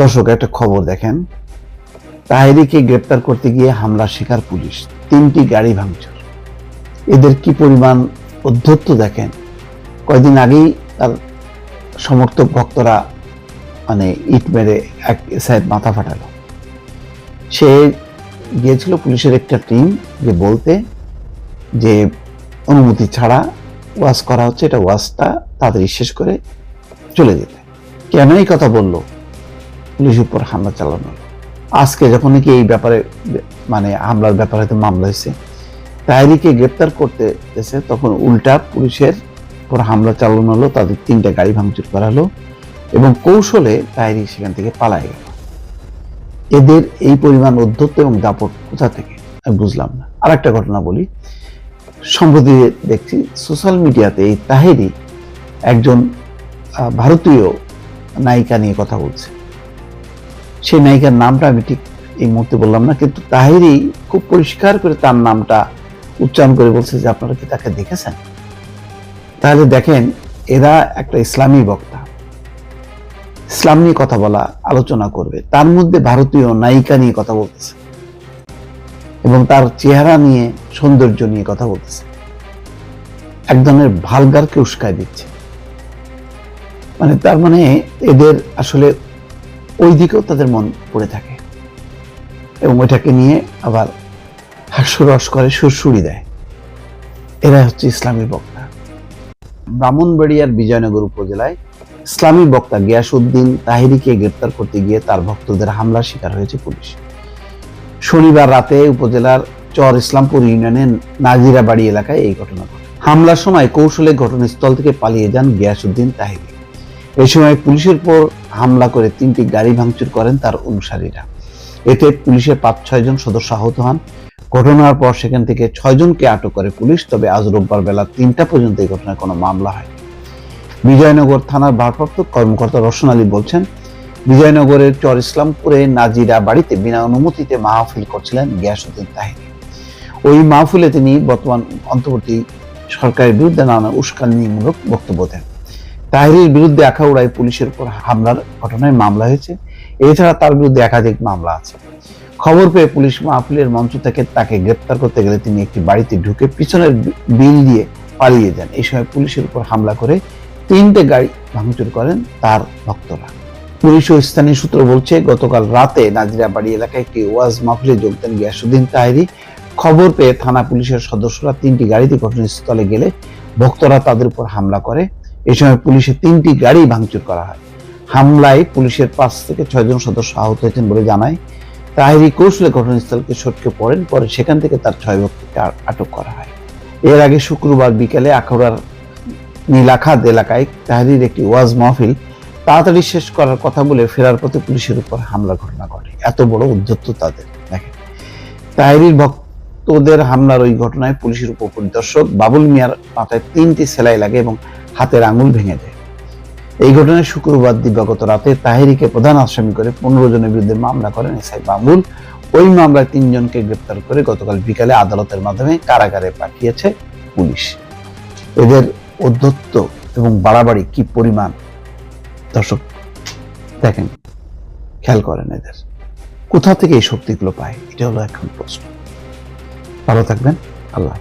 দর্শক, একটা খবর দেখেন। তাহেরিকে গ্রেপ্তার করতে গিয়ে হামলা শিকার পুলিশ। তিনটি গাড়ি ভাঙচুর। এদের কি পরিমাণ অধ্যত্ত দেখেন? কয়দিন আগেই তার সমর্থক ভক্তরা মানে ইট মেরে এক সাহেব মাথা ফাটালো। সে গিয়েছিল পুলিশের একটা টিম যে বলতে যে অনুমতি ছাড়া ওয়াজ করা হচ্ছে, এটা ওয়াজটা তাড়াতাড়ি শেষ করে চলে যেতে। কেন এই কথা বলল? পুলিশের উপর হামলা চালানো। আজকে যখন নাকি এই ব্যাপারে মানে হামলার ব্যাপারে তো মামলা হয়েছে তাহেরিকে গ্রেপ্তার করতে এসে তখন উল্টা পুলিশের উপর হামলা চালানো হলো, তাদের তিনটা গাড়ি ভাঙচুর করা হলো এবং কৌশলে তাহেরি সেখান থেকে পালায় গেল। এদের এই পরিমাণ অধ্যত্ত এবং দাপট কোথা থেকে? বুঝলাম না। আর একটা ঘটনা বলি। সম্প্রতি দেখছি সোশ্যাল মিডিয়াতে এই তাহেরি একজন ভারতীয় নায়িকা নিয়ে কথা বলছে। সেই নায়িকার নামটা আমি ঠিক এই মুহূর্তে বললাম না, কিন্তু তাহেরি খুব পরিষ্কার করে তার নামটা উচ্চারণ করে বলছে যে আপনারা কি তাকে দেখেছেন? তাহলে দেখেন, এরা একটা ইসলামী বক্তা। ইসলাম নিয়ে কথা বলা, আলোচনা করবে। তার মধ্যে ভারতীয় নায়িকা নিয়ে কথা বলতেছে। এবং তার চেহারা নিয়ে, সৌন্দর্য নিয়ে কথা বলতেছে। এক ধরনের ভালগারকে উস্কায় দিচ্ছে। মানে তার মানে এদের আসলে ওই দিকেও তাদের মন পড়ে থাকে। এবং ওইটাকে নিয়ে আবার হাস্যরস করে, সুরসুরি দেয়। এরা হচ্ছে ইসলামী বক্তা। ব্রাহ্মণবাড়িয়ার বিজয়নগর উপজেলায় ইসলামী বক্তা গিয়াসউদ্দিন তাহিরিকে গ্রেপ্তার করতে গিয়ে তার ভক্তদের হামলার শিকার হয়েছে পুলিশ। শনিবার রাতে উপজেলার চর ইসলামপুর ইউনিয়নের নাজিরাবাড়ি এলাকায় এই ঘটনা ঘটে। হামলার সময় কৌশলে ঘটনাস্থল থেকে পালিয়ে যান গিয়াসউদ্দিন তাহিরি। এই সময় পুলিশের পর হামলা করে তিনটি গাড়ি ভাঙচুর করেন তার অনুসারীরা। এতে পুলিশের পাঁচ, ছয় জন সদস্য আহত হন। ঘটনার পর সেখান থেকে ছয়জনকে আটক করে পুলিশ, তবে আজ রোববার বেলা তিনটা পর্যন্ত এই ঘটনায় কোনো মামলা হয় বিজয়নগর থানার ভারপ্রাপ্ত কর্মকর্তা রোশন আলী বলছেন, বিজয়নগরের চর ইসলামপুরে নাজিরা বাড়িতে বিনা অনুমতিতে মাহফিল করছিলেন গিয়াসুদ্দিন তাহিনী ওই মাহফিলে তিনি বর্তমান অন্তর্বর্তী সরকারের বিরুদ্ধে নানা উস্কানিমূলক বক্তব্য দেন। তাহিরির বিরুদ্ধে আখাউড়ায় পুলিশের উপর হামলার ঘটনায় মামলা হয়েছে। এছাড়া তার বিরুদ্ধে একাধিক মামলা আছে। খবর পেয়ে পুলিশ মাহফিলের মঞ্চ থেকে তাকে গ্রেপ্তার করতে গেলে তিনি একটি বাড়িতে ঢুকে পিছনের বিল দিয়ে পালিয়ে যান। এই সময় পুলিশের উপর হামলা করে তিনটে গাড়ি ভাঙচুর করেন তার ভক্তরা। পুলিশ ও স্থানীয় সূত্র বলছে, গতকাল রাতে নাজিরা বাড়ি এলাকায় একটি ওয়াজ মাহফিলে যোগ দেন গিয়াসুদ্দিন তাহেরি। খবর পেয়ে থানা পুলিশের সদস্যরা তিনটি গাড়িতে ঘটনাস্থলে গেলে ভক্তরা তাদের উপর হামলা করে। এই সময় পুলিশের তিনটি গাড়ি ভাঙচুর করা হয়। হামলায় পুলিশের পাঁচ থেকে ছয়জন সদস্য আহত হয়েছেন বলে জানায় তাহেরি কৌশলে ঘটনাস্থলকে সটকে পড়েন, পরে সেখান থেকে তার ছয় ব্যক্তিকে আটক করা হয়। এর আগে শুক্রবার বিকেলে আখাউড়ার নীলাখাদ এলাকায় তাহারির একটি ওয়াজ মাহফিল তাড়াতাড়ি শেষ করার কথা বলে ফেরার পথে পুলিশের উপর হামলা ঘটনা ঘটে। এত বড় উদ্যত্ত তাদের, দেখেন। তাহেরির ভক্তদের হামলার ওই ঘটনায় পুলিশের উপপরিদর্শক বাবুল মিয়ার মাথায় তিনটি সেলাই লাগে এবং হাতের আঙুল ভেঙে যায় এই ঘটনায় শুক্রবার দিবাগত রাতে তাহেরিকে প্রধান আসামি করে পনেরো জনের বিরুদ্ধে মামলা করেন এসআই বাবুল। ওই মামলায় তিনজনকে গ্রেপ্তার করে গতকাল বিকালে আদালতের মাধ্যমে কারাগারে পাঠিয়েছে পুলিশ। এদের অধ্যত্ত এবং বাড়াবাড়ি কি পরিমাণ? দর্শক, দেখেন, খেয়াল করেন এদের। কোথা থেকে এই শক্তিগুলো পায়? এটা হলো এখন প্রশ্ন। ভালো থাকবেন, আল্লাহ